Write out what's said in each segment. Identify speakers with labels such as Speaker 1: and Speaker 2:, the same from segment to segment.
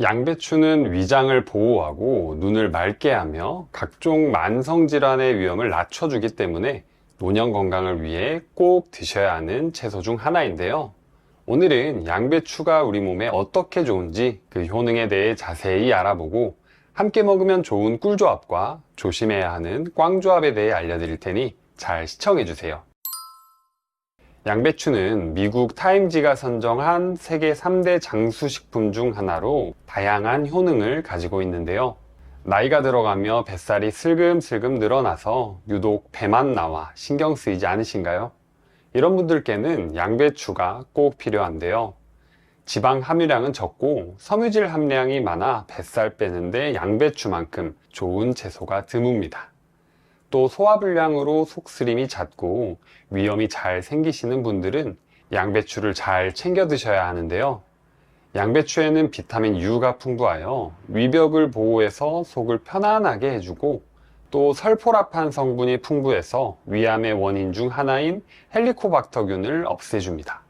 Speaker 1: 양배추는 위장을 보호하고 눈을 맑게 하며 각종 만성질환의 위험을 낮춰주기 때문에 노년 건강을 위해 꼭 드셔야 하는 채소 중 하나인데요. 오늘은 양배추가 우리 몸에 어떻게 좋은지 그 효능에 대해 자세히 알아보고 함께 먹으면 좋은 꿀조합과 조심해야 하는 꽝조합에 대해 알려드릴 테니 잘 시청해 주세요. 양배추는 미국 타임지가 선정한 세계 3대 장수식품 중 하나로 다양한 효능을 가지고 있는데요. 나이가 들어가며 뱃살이 슬금슬금 늘어나서 유독 배만 나와 신경 쓰이지 않으신가요? 이런 분들께는 양배추가 꼭 필요한데요. 지방 함유량은 적고 섬유질 함량이 많아 뱃살 빼는데 양배추만큼 좋은 채소가 드뭅니다. 또 소화불량으로 속쓰림이 잦고 위염이 잘 생기시는 분들은 양배추를 잘 챙겨 드셔야 하는데요. 양배추에는 비타민 U가 풍부하여 위벽을 보호해서 속을 편안하게 해주고 또 설포라판 성분이 풍부해서 위암의 원인 중 하나인 헬리코박터균을 없애줍니다.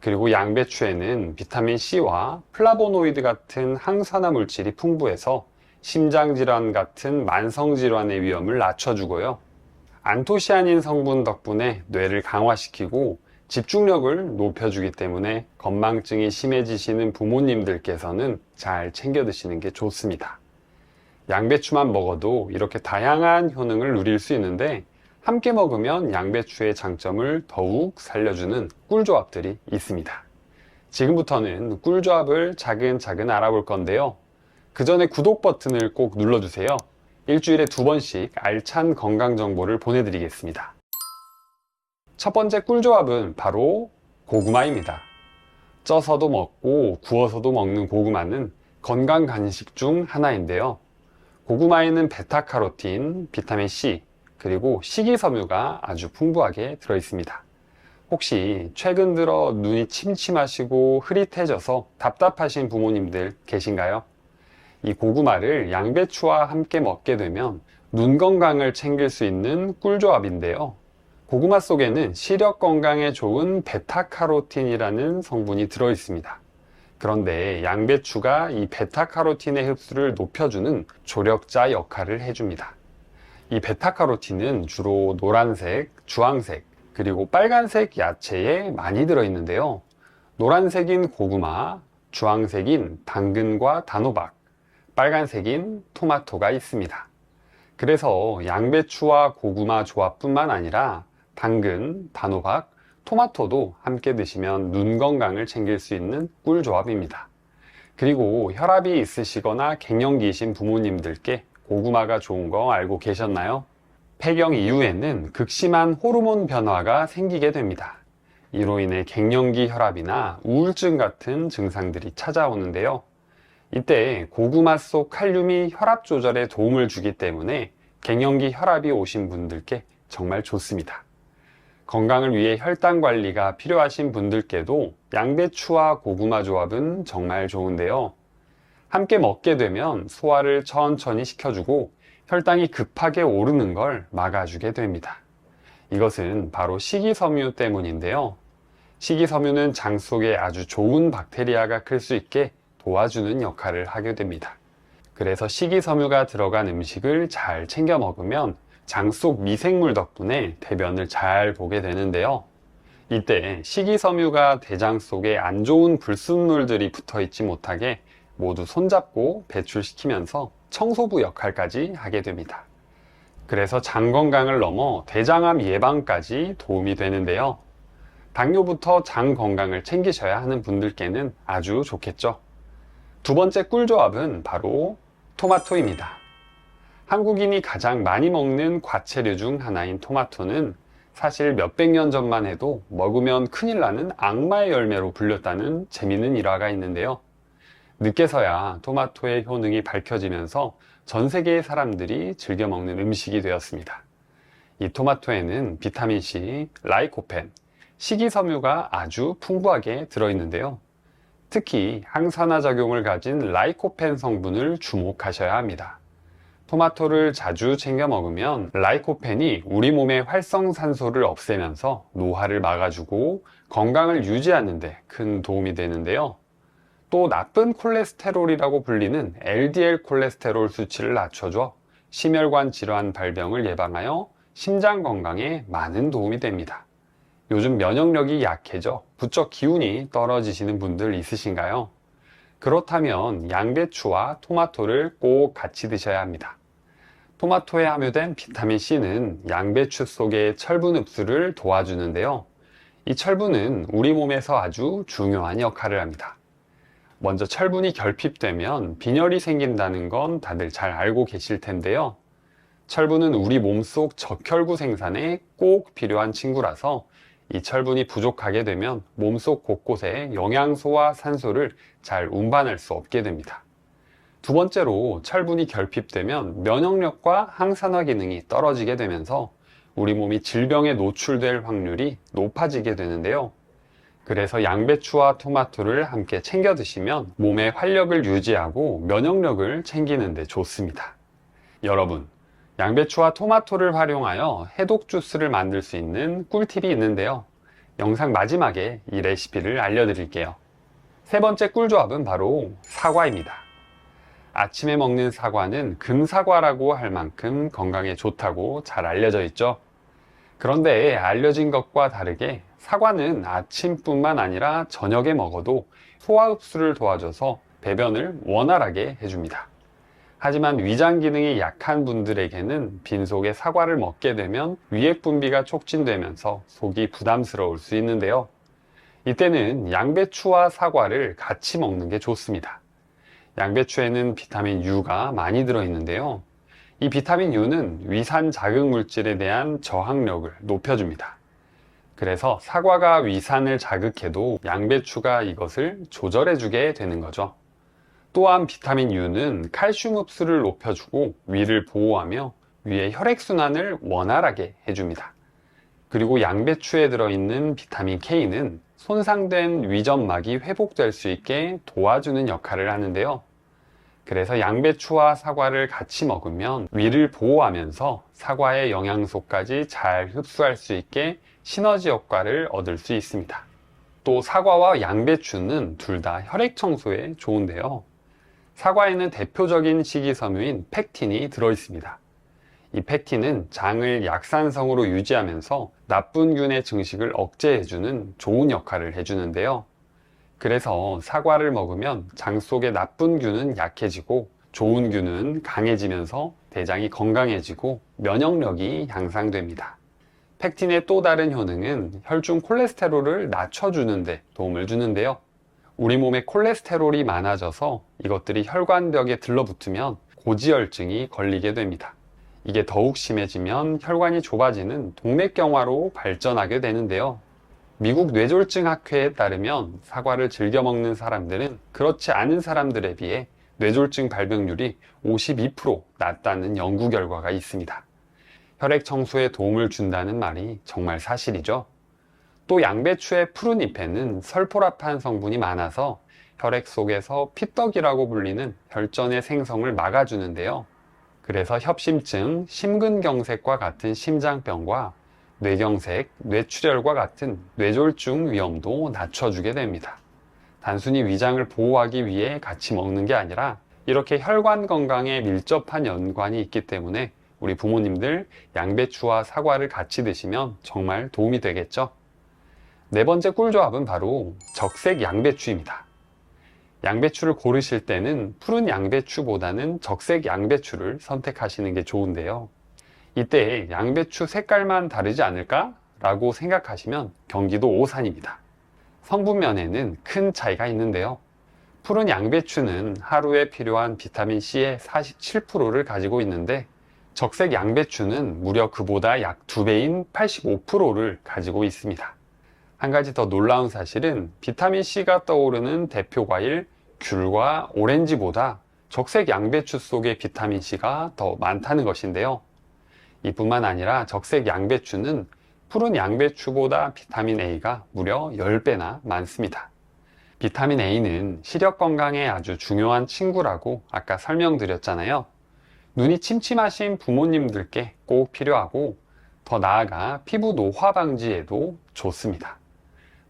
Speaker 1: 그리고 양배추에는 비타민 C와 플라보노이드 같은 항산화 물질이 풍부해서 심장질환 같은 만성질환의 위험을 낮춰주고요. 안토시아닌 성분 덕분에 뇌를 강화시키고 집중력을 높여주기 때문에 건망증이 심해지시는 부모님들께서는 잘 챙겨 드시는 게 좋습니다. 양배추만 먹어도 이렇게 다양한 효능을 누릴 수 있는데 함께 먹으면 양배추의 장점을 더욱 살려주는 꿀조합들이 있습니다. 지금부터는 꿀조합을 차근차근 알아볼 건데요. 그 전에 구독 버튼을 꼭 눌러주세요. 일주일에 두 번씩 알찬 건강 정보를 보내드리겠습니다. 첫 번째 꿀조합은 바로 고구마입니다. 쪄서도 먹고 구워서도 먹는 고구마는 건강 간식 중 하나인데요. 고구마에는 베타카로틴, 비타민 C, 그리고 식이섬유가 아주 풍부하게 들어 있습니다. 혹시 최근 들어 눈이 침침하시고 흐릿해져서 답답하신 부모님들 계신가요? 이 고구마를 양배추와 함께 먹게 되면 눈 건강을 챙길 수 있는 꿀조합인데요. 고구마 속에는 시력 건강에 좋은 베타카로틴이라는 성분이 들어 있습니다. 그런데 양배추가 이 베타카로틴의 흡수를 높여주는 조력자 역할을 해줍니다. 이 베타카로틴은 주로 노란색, 주황색, 그리고 빨간색 야채에 많이 들어있는데요. 노란색인 고구마, 주황색인 당근과 단호박, 빨간색인 토마토가 있습니다. 그래서 양배추와 고구마 조합뿐만 아니라 당근, 단호박, 토마토도 함께 드시면 눈 건강을 챙길 수 있는 꿀 조합입니다. 그리고 혈압이 있으시거나 갱년기이신 부모님들께 고구마가 좋은 거 알고 계셨나요? 폐경 이후에는 극심한 호르몬 변화가 생기게 됩니다. 이로 인해 갱년기 혈압이나 우울증 같은 증상들이 찾아오는데요. 이때 고구마 속 칼륨이 혈압 조절에 도움을 주기 때문에 갱년기 혈압이 오신 분들께 정말 좋습니다. 건강을 위해 혈당 관리가 필요하신 분들께도 양배추와 고구마 조합은 정말 좋은데요. 함께 먹게 되면 소화를 천천히 시켜주고 혈당이 급하게 오르는 걸 막아주게 됩니다. 이것은 바로 식이섬유 때문인데요. 식이섬유는 장 속에 아주 좋은 박테리아가 클 수 있게 도와주는 역할을 하게 됩니다. 그래서 식이섬유가 들어간 음식을 잘 챙겨 먹으면 장 속 미생물 덕분에 대변을 잘 보게 되는데요. 이때 식이섬유가 대장 속에 안 좋은 불순물들이 붙어 있지 못하게 모두 손잡고 배출시키면서 청소부 역할까지 하게 됩니다. 그래서 장 건강을 넘어 대장암 예방까지 도움이 되는데요. 당뇨부터 장 건강을 챙기셔야 하는 분들께는 아주 좋겠죠. 두 번째 꿀조합은 바로 토마토입니다. 한국인이 가장 많이 먹는 과채류 중 하나인 토마토는 사실 몇백 년 전만 해도 먹으면 큰일 나는 악마의 열매로 불렸다는 재미있는 일화가 있는데요. 늦게서야 토마토의 효능이 밝혀지면서 전 세계의 사람들이 즐겨 먹는 음식이 되었습니다. 이 토마토에는 비타민C, 라이코펜, 식이섬유가 아주 풍부하게 들어있는데요. 특히 항산화 작용을 가진 라이코펜 성분을 주목하셔야 합니다. 토마토를 자주 챙겨 먹으면 라이코펜이 우리 몸의 활성산소를 없애면서 노화를 막아주고 건강을 유지하는 데 큰 도움이 되는데요. 또 나쁜 콜레스테롤이라고 불리는 LDL 콜레스테롤 수치를 낮춰줘 심혈관 질환 발병을 예방하여 심장 건강에 많은 도움이 됩니다. 요즘 면역력이 약해져 부쩍 기운이 떨어지시는 분들 있으신가요? 그렇다면 양배추와 토마토를 꼭 같이 드셔야 합니다. 토마토에 함유된 비타민 C는 양배추 속의 철분 흡수를 도와주는데요. 이 철분은 우리 몸에서 아주 중요한 역할을 합니다. 먼저 철분이 결핍되면 빈혈이 생긴다는 건 다들 잘 알고 계실 텐데요. 철분은 우리 몸속 적혈구 생산에 꼭 필요한 친구라서 이 철분이 부족하게 되면 몸속 곳곳에 영양소와 산소를 잘 운반할 수 없게 됩니다. 두 번째로 철분이 결핍되면 면역력과 항산화 기능이 떨어지게 되면서 우리 몸이 질병에 노출될 확률이 높아지게 되는데요. 그래서 양배추와 토마토를 함께 챙겨 드시면 몸의 활력을 유지하고 면역력을 챙기는 데 좋습니다. 여러분, 양배추와 토마토를 활용하여 해독 주스를 만들 수 있는 꿀팁이 있는데요. 영상 마지막에 이 레시피를 알려드릴게요. 세 번째 꿀조합은 바로 사과입니다. 아침에 먹는 사과는 금사과라고 할 만큼 건강에 좋다고 잘 알려져 있죠. 그런데 알려진 것과 다르게 사과는 아침뿐만 아니라 저녁에 먹어도 소화 흡수를 도와줘서 배변을 원활하게 해줍니다. 하지만 위장 기능이 약한 분들에게는 빈속에 사과를 먹게 되면 위액 분비가 촉진되면서 속이 부담스러울 수 있는데요. 이때는 양배추와 사과를 같이 먹는 게 좋습니다. 양배추에는 비타민 U가 많이 들어있는데요. 이 비타민 U는 위산 자극 물질에 대한 저항력을 높여줍니다. 그래서 사과가 위산을 자극해도 양배추가 이것을 조절해주게 되는 거죠. 또한 비타민 U는 칼슘 흡수를 높여주고 위를 보호하며 위의 혈액순환을 원활하게 해줍니다. 그리고 양배추에 들어있는 비타민 K는 손상된 위점막이 회복될 수 있게 도와주는 역할을 하는데요. 그래서 양배추와 사과를 같이 먹으면 위를 보호하면서 사과의 영양소까지 잘 흡수할 수 있게 시너지 효과를 얻을 수 있습니다. 또 사과와 양배추는 둘 다 혈액 청소에 좋은데요. 사과에는 대표적인 식이섬유인 팩틴이 들어있습니다. 이 팩틴은 장을 약산성으로 유지하면서 나쁜 균의 증식을 억제해주는 좋은 역할을 해주는데요. 그래서 사과를 먹으면 장 속의 나쁜 균은 약해지고 좋은 균은 강해지면서 대장이 건강해지고 면역력이 향상됩니다. 팩틴의 또 다른 효능은 혈중 콜레스테롤을 낮춰주는데 도움을 주는데요. 우리 몸에 콜레스테롤이 많아져서 이것들이 혈관벽에 들러붙으면 고지혈증이 걸리게 됩니다. 이게 더욱 심해지면 혈관이 좁아지는 동맥경화로 발전하게 되는데요. 미국 뇌졸중 학회에 따르면 사과를 즐겨 먹는 사람들은 그렇지 않은 사람들에 비해 뇌졸중 발병률이 52% 낮다는 연구 결과가 있습니다. 혈액 청소에 도움을 준다는 말이 정말 사실이죠. 또 양배추의 푸른 잎에는 설포라판 성분이 많아서 혈액 속에서 피떡이라고 불리는 혈전의 생성을 막아주는데요. 그래서 협심증, 심근경색과 같은 심장병과 뇌경색, 뇌출혈과 같은 뇌졸중 위험도 낮춰주게 됩니다. 단순히 위장을 보호하기 위해 같이 먹는 게 아니라 이렇게 혈관 건강에 밀접한 연관이 있기 때문에 우리 부모님들 양배추와 사과를 같이 드시면 정말 도움이 되겠죠? 네 번째 꿀조합은 바로 적색 양배추입니다. 양배추를 고르실 때는 푸른 양배추보다는 적색 양배추를 선택하시는 게 좋은데요. 이때 양배추 색깔만 다르지 않을까? 라고 생각하시면 경기도 오산입니다. 성분면에는 큰 차이가 있는데요. 푸른 양배추는 하루에 필요한 비타민C의 47%를 가지고 있는데 적색 양배추는 무려 그보다 약 2배인 85%를 가지고 있습니다. 한 가지 더 놀라운 사실은 비타민C가 떠오르는 대표 과일 귤과 오렌지보다 적색 양배추 속의 비타민C가 더 많다는 것인데요. 이뿐만 아니라 적색 양배추는 푸른 양배추보다 비타민 A가 무려 10배나 많습니다. 비타민 A는 시력 건강에 아주 중요한 친구라고 아까 설명드렸잖아요. 눈이 침침하신 부모님들께 꼭 필요하고 더 나아가 피부 노화 방지에도 좋습니다.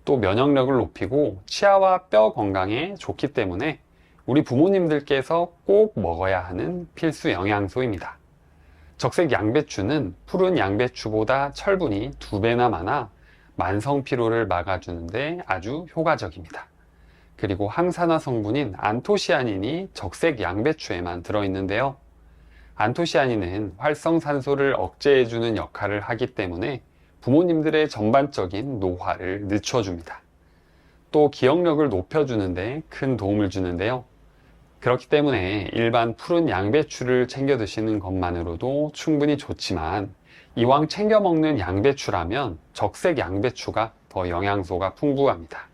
Speaker 1: 또 면역력을 높이고 치아와 뼈 건강에 좋기 때문에 우리 부모님들께서 꼭 먹어야 하는 필수 영양소입니다. 적색 양배추는 푸른 양배추보다 철분이 두 배나 많아 만성 피로를 막아주는데 아주 효과적입니다. 그리고 항산화 성분인 안토시아닌이 적색 양배추에만 들어있는데요. 안토시아닌은 활성산소를 억제해주는 역할을 하기 때문에 부모님들의 전반적인 노화를 늦춰줍니다. 또 기억력을 높여주는데 큰 도움을 주는데요. 그렇기 때문에 일반 푸른 양배추를 챙겨 드시는 것만으로도 충분히 좋지만 이왕 챙겨 먹는 양배추라면 적색 양배추가 더 영양소가 풍부합니다.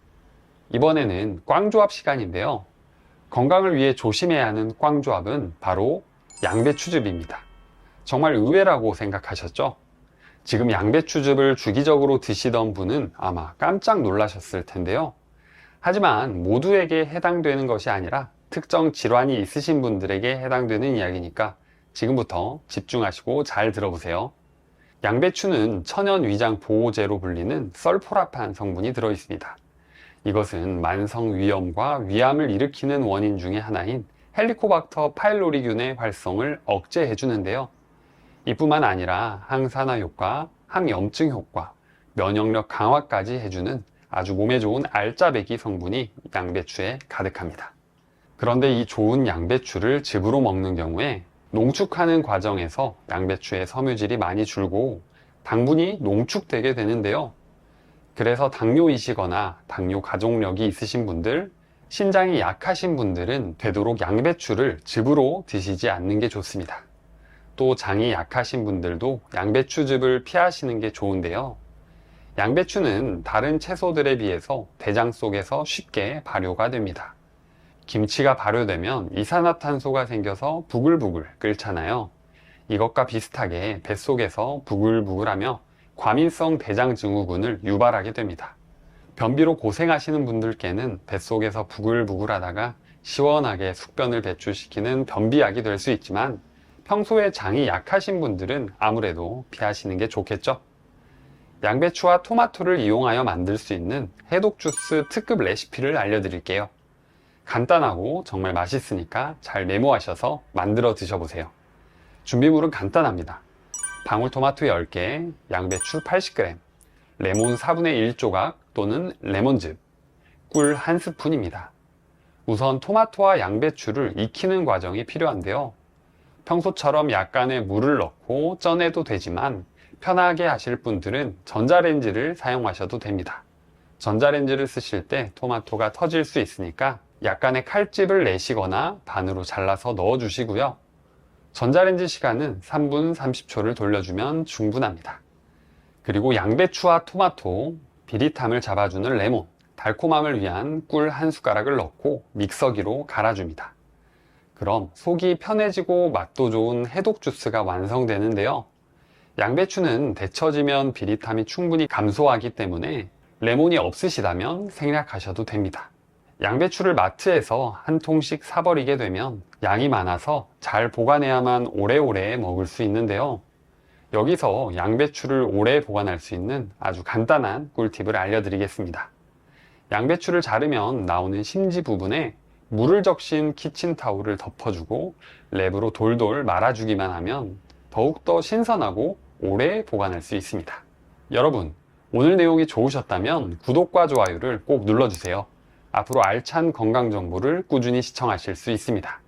Speaker 1: 이번에는 꽝조합 시간인데요. 건강을 위해 조심해야 하는 꽝조합은 바로 양배추즙입니다. 정말 의외라고 생각하셨죠? 지금 양배추즙을 주기적으로 드시던 분은 아마 깜짝 놀라셨을 텐데요. 하지만 모두에게 해당되는 것이 아니라 특정 질환이 있으신 분들에게 해당되는 이야기니까 지금부터 집중하시고 잘 들어보세요. 양배추는 천연 위장 보호제로 불리는 썰포라판 성분이 들어 있습니다. 이것은 만성 위염과 위암을 일으키는 원인 중의 하나인 헬리코박터 파일로리균의 활성을 억제해 주는데요. 이뿐만 아니라 항산화 효과, 항염증 효과, 면역력 강화까지 해주는 아주 몸에 좋은 알짜배기 성분이 양배추에 가득합니다. 그런데 이 좋은 양배추를 즙으로 먹는 경우에 농축하는 과정에서 양배추의 섬유질이 많이 줄고 당분이 농축되게 되는데요. 그래서 당뇨이시거나 당뇨 가족력이 있으신 분들, 신장이 약하신 분들은 되도록 양배추를 즙으로 드시지 않는 게 좋습니다. 또 장이 약하신 분들도 양배추즙을 피하시는 게 좋은데요. 양배추는 다른 채소들에 비해서 대장 속에서 쉽게 발효가 됩니다. 김치가 발효되면 이산화탄소가 생겨서 부글부글 끓잖아요. 이것과 비슷하게 뱃속에서 부글부글하며 과민성 대장 증후군을 유발하게 됩니다. 변비로 고생하시는 분들께는 뱃속에서 부글부글하다가 시원하게 숙변을 배출시키는 변비약이 될 수 있지만 평소에 장이 약하신 분들은 아무래도 피하시는 게 좋겠죠. 양배추와 토마토를 이용하여 만들 수 있는 해독 주스 특급 레시피를 알려드릴게요. 간단하고 정말 맛있으니까 잘 메모하셔서 만들어 드셔보세요. 준비물은 간단합니다. 방울토마토 10개, 양배추 80g, 레몬 4분의 1 조각 또는 레몬즙, 꿀 1스푼입니다. 우선 토마토와 양배추를 익히는 과정이 필요한데요. 평소처럼 약간의 물을 넣고 쪄내도 되지만 편하게 하실 분들은 전자레인지를 사용하셔도 됩니다. 전자레인지를 쓰실 때 토마토가 터질 수 있으니까 약간의 칼집을 내시거나 반으로 잘라서 넣어 주시고요. 전자레인지 시간은 3분 30초를 돌려주면 충분합니다. 그리고 양배추와 토마토, 비릿함을 잡아주는 레몬, 달콤함을 위한 꿀 한 숟가락을 넣고 믹서기로 갈아줍니다. 그럼 속이 편해지고 맛도 좋은 해독 주스가 완성되는데요. 양배추는 데쳐지면 비릿함이 충분히 감소하기 때문에 레몬이 없으시다면 생략하셔도 됩니다. 양배추를 마트에서 한 통씩 사버리게 되면 양이 많아서 잘 보관해야만 오래오래 먹을 수 있는데요. 여기서 양배추를 오래 보관할 수 있는 아주 간단한 꿀팁을 알려드리겠습니다. 양배추를 자르면 나오는 심지 부분에 물을 적신 키친타올을 덮어주고 랩으로 돌돌 말아주기만 하면 더욱더 신선하고 오래 보관할 수 있습니다. 여러분, 오늘 내용이 좋으셨다면 구독과 좋아요를 꼭 눌러주세요. 앞으로 알찬 건강 정보를 꾸준히 시청하실 수 있습니다.